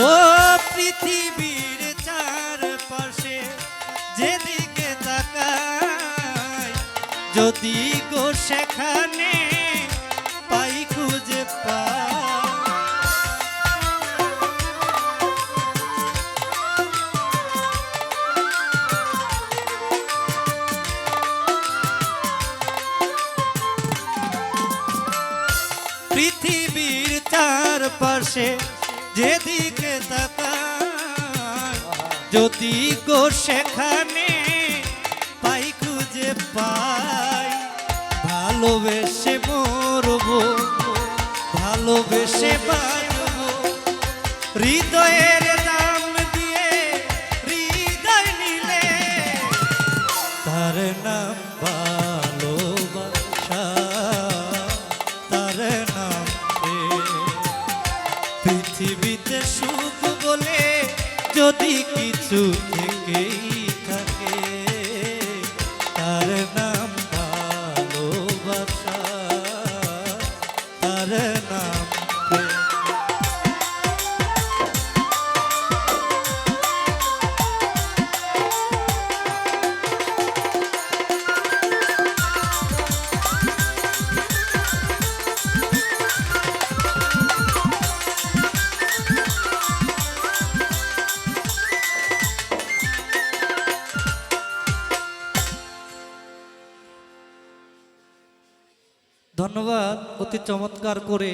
ও পৃথিবীর চার যেদিকে তাকায় যদি গো সেখানে পাই খুঁজে পায় পৃথিবীর চার পাশে যেদিকে তাকায়, যদি গো সেখানে পাই খুঁজে পাই, ভালোবেসে মরবো, ভালোবেসে বাঁচবো। হৃদয়ের দাম দিয়ে হৃদয় নিলে, তার নাম যদি কিছু থেকেই থাকে তার নাম ভালোবাসা তার ধন্যবাদ অতি চমৎকার করে।